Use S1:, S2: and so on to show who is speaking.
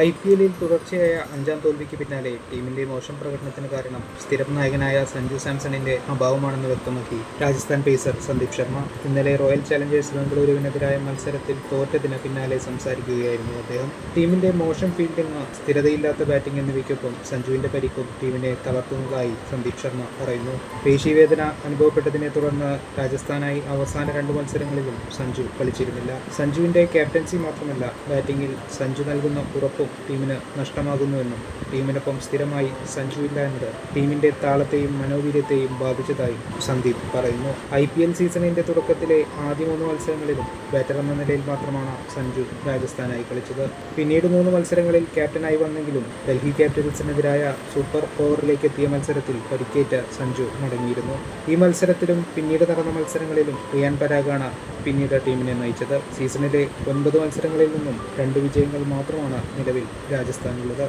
S1: I P എല്ലിൽ തുടർച്ചയായ അഞ്ചാം തോൽവിക്ക് പിന്നാലെ ടീമിന്റെ മോശം പ്രകടനത്തിന് കാരണം സ്ഥിരം നായകനായ സഞ്ജു സാംസണിന്റെ അഭാവമാണെന്ന് വ്യക്തമാക്കി രാജസ്ഥാൻ പേസർ സന്ദീപ് ശർമ്മ. ഇന്നലെ റോയൽ ചലഞ്ചേഴ്സ് ബംഗളൂരുവിനെതിരായ മത്സരത്തിൽ തോറ്റതിന് പിന്നാലെ സംസാരിക്കുകയായിരുന്നു അദ്ദേഹം. ടീമിന്റെ മോശം ഫീൽഡിംഗ് സ്ഥിരതയില്ലാത്ത ബാറ്റിംഗ് എന്നിവയ്ക്കൊപ്പം സഞ്ജുവിന്റെ പരിക്കും ടീമിനെ തളർത്തുന്നതായി സന്ദീപ് ശർമ്മ പറയുന്നു. പേശീവേദന അനുഭവപ്പെട്ടതിനെ തുടർന്ന് രാജസ്ഥാനായി അവസാന രണ്ട് മത്സരങ്ങളിലും സഞ്ജു കളിച്ചിരുന്നില്ല. സഞ്ജുവിന്റെ ക്യാപ്റ്റൻസി മാത്രമല്ല ബാറ്റിംഗിൽ സഞ്ജു നൽകുന്ന ഉറപ്പും ടീമിന് നഷ്ടമാകുന്നുവെന്നും ടീമിനൊപ്പം സ്ഥിരമായി സഞ്ജുവില്ല എന്നത് ടീമിന്റെ താളത്തെയും മനോവീര്യത്തെയും ബാധിച്ചതായും സന്ദീപ് പറയുന്നു. ഐ പി എൽ സീസണിന്റെ തുടക്കത്തിലെ ആദ്യ മൂന്ന് മത്സരങ്ങളിലും ബാറ്റർ എന്ന നിലയിൽ മാത്രമാണ് സഞ്ജു രാജസ്ഥാനായി കളിച്ചത്. പിന്നീട് മൂന്ന് മത്സരങ്ങളിൽ ക്യാപ്റ്റനായി വന്നെങ്കിലും ഡൽഹി ക്യാപിറ്റൽസിനെതിരായ സൂപ്പർ ഓവറിലേക്ക് എത്തിയ മത്സരത്തിൽ പരിക്കേറ്റ സഞ്ജു മടങ്ങിയിരുന്നു. ഈ മത്സരത്തിലും പിന്നീട് നടന്ന മത്സരങ്ങളിലും റിയാൻ പരാഗാണ് പിന്നീട് ടീമിനെ നയിച്ചത്. സീസണിലെ ഒൻപത് മത്സരങ്ങളിൽ നിന്നും രണ്ട് വിജയങ്ങൾ മാത്രമാണ് നിലവിൽ രാജസ്ഥാനുള്ളത്